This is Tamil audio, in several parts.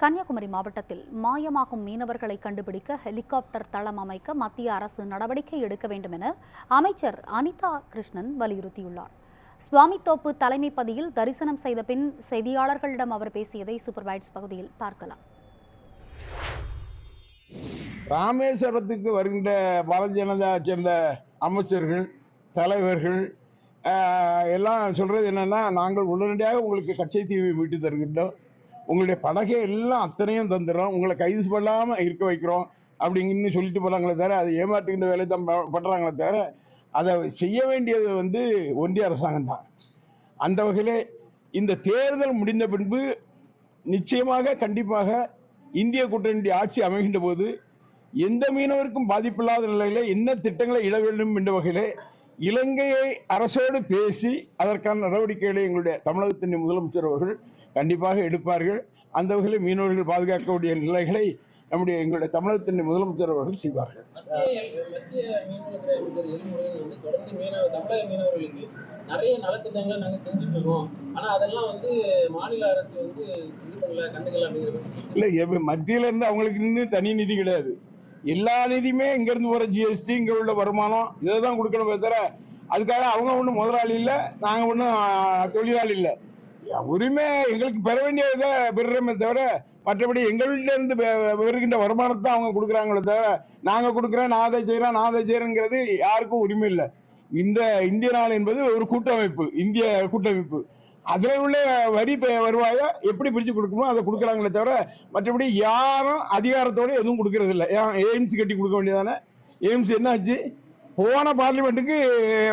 கன்னியாகுமரி மாவட்டத்தில் மாயமாகும் மீனவர்களை கண்டுபிடிக்க ஹெலிகாப்டர் தளம் அமைக்க மத்திய அரசு நடவடிக்கை எடுக்க வேண்டும் என அமைச்சர் அனிதா கிருஷ்ணன் வலியுறுத்தியுள்ளார். சுவாமித்தோப்பு தலைமைப்பதியில் தரிசனம் செய்த பின் செய்தியாளர்களிடம் அவர் பேசியதை சூப்பர்வைட்ஸ் பகுதியில் பார்க்கலாம். ராமேஸ்வரத்துக்கு வருகின்ற பாரதிய ஜனதா சேர்ந்த அமைச்சர்கள் தலைவர்கள் எல்லாம் சொல்றது என்னன்னா நாங்கள் உடனடியாக உங்களுக்கு கச்சை தீவை மீட்டு தருகின்றோம். உங்களுடைய படகை எல்லாம் அத்தனையும் தந்துடுறோம். உங்களை கைது பண்ணாம இருக்க வைக்கிறோம். அப்படிங்கன்னு சொல்லிட்டு போறாங்களே தவிர அதை ஏமாற்றுகின்ற வேலை தான் ப- பண்றாங்களே தவிர அதை செய்ய வேண்டியது வந்து ஒன்றிய அரசாங்கம் தான். அந்த வகையில் இந்த தேர்தல் முடிந்த பின்பு நிச்சயமாக கண்டிப்பாக இந்திய கூட்டணி ஆட்சி அமைகின்ற போது எந்த மீனவருக்கும் பாதிப்பில்லாத நிலையில என்ன திட்டங்களை இட வேண்டும் என்ற வகையிலே இலங்கையை அரசோடு பேசி அதற்கான நடவடிக்கைகளை எங்களுடைய தமிழகத்தின் முதலமைச்சர் அவர்கள் கண்டிப்பாக எடுப்பார்கள். அந்த வகையில் மீனவர்கள் பாதுகாக்கக்கூடிய நிலைகளை நம்முடைய எங்களுடைய தமிழகத்தின் முதலமைச்சர் அவர்கள் செய்வார்கள். நிறைய நலத்திட்டங்களை நாங்க செஞ்சுட்டு இருக்கோம். ஆனா அதெல்லாம் வந்து மாநில அரசு வந்து இல்ல மத்தியில இருந்து அவங்களுக்கு இன்னும் தனி நிதி கிடையாது. எல்லா நிதியுமே இங்க இருந்து போற ஜிஎஸ்டி இங்க உள்ள வருமானம் இதை தான் கொடுக்கணுமே தவிர அதுக்காக அவங்க ஒண்ணும் முதலாளி இல்ல நாங்க ஒண்ணும் தொழிலாளி இல்ல. உரிமை எங்களுக்கு பெற வேண்டியதை பெறுறோமே தவிர மற்றபடி எங்கள்கிட்ட இருந்து வருகின்ற வருமானத்தை அவங்க கொடுக்குறாங்களே தவிர நாங்கள் கொடுக்குறோம் நான் அதை செய்கிறேன் நான் அதை செய்கிறேங்கிறது யாருக்கும் உரிமை இல்லை. இந்த இந்திய நாள் என்பது ஒரு கூட்டமைப்பு இந்திய கூட்டமைப்பு. அதில் உள்ள வரி வருவாயை எப்படி பிரித்து கொடுக்கணுமோ அதை கொடுக்குறாங்களே தவிர மற்றபடி யாரும் அதிகாரத்தோட எதுவும் கொடுக்கறது இல்லை. ஏன் எய்ம்ஸ் கட்டி கொடுக்க வேண்டியதானே? எய்ம்ஸ் என்னாச்சு? போன பார்லிமெண்ட்டுக்கு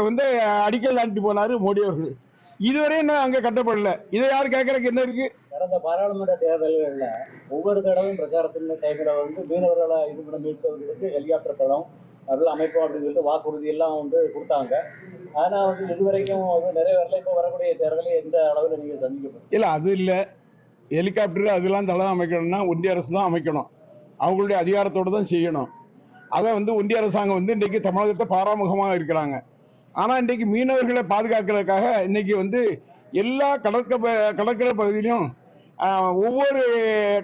வந்து அடிக்கல் தாண்டி போனார் மோடி அவர்கள். இதுவரை இன்னும் அங்க கட்டப்படல. இதை யாரு கேட்கறதுக்கு என்ன இருக்கு? கடந்த பாராளுமன்ற தேர்தல்கள்ல ஒவ்வொரு தடவையும் பிரச்சாரத்தின் டைம்ல வந்து மீனவர்களை இது பண்ண மீட்பவர்களுக்கு ஹெலிகாப்டர் தளம் அதெல்லாம் அமைப்போம் அப்படின்னு சொல்லிட்டு வாக்குறுதி எல்லாம் வந்து கொடுத்தாங்க. ஆனா வந்து இதுவரைக்கும் அது நிறைவேறல இப்போ வரக்கூடிய தேர்தலை எந்த அளவில் நீங்க சந்திக்கப்படும் இல்ல அது இல்ல. ஹெலிகாப்டர் அதெல்லாம் தளம் அமைக்கணும்னா ஒன்றிய அரசு தான் அமைக்கணும். அவங்களுடைய அதிகாரத்தோட தான் செய்யணும். அதை வந்து ஒன்றிய அரசாங்கம் வந்து இன்றைக்கு தமிழகத்தை பாராமுகமாக இருக்கிறாங்க. ஆனா இன்றைக்கு மீனவர்களை பாதுகாக்கிறதுக்காக இன்னைக்கு வந்து எல்லா கடற்க ப- கடற்கரை பகுதியிலும் ஒவ்வொரு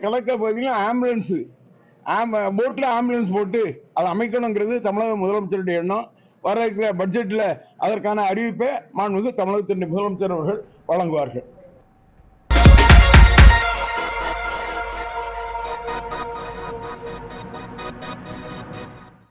கடற்கரை பகுதியிலும் ஆம்புலன்ஸு ஆம் போட்டில் ஆம்புலன்ஸ் போட்டு அதை அமைக்கணுங்கிறது தமிழக முதலமைச்சருடைய எண்ணம். வர இருக்கிற பட்ஜெட்டில் அதற்கான அறிவிப்பை மாண்புமிகு தமிழகத்தினுடைய முதலமைச்சர் அவர்கள் வழங்குவார்கள்.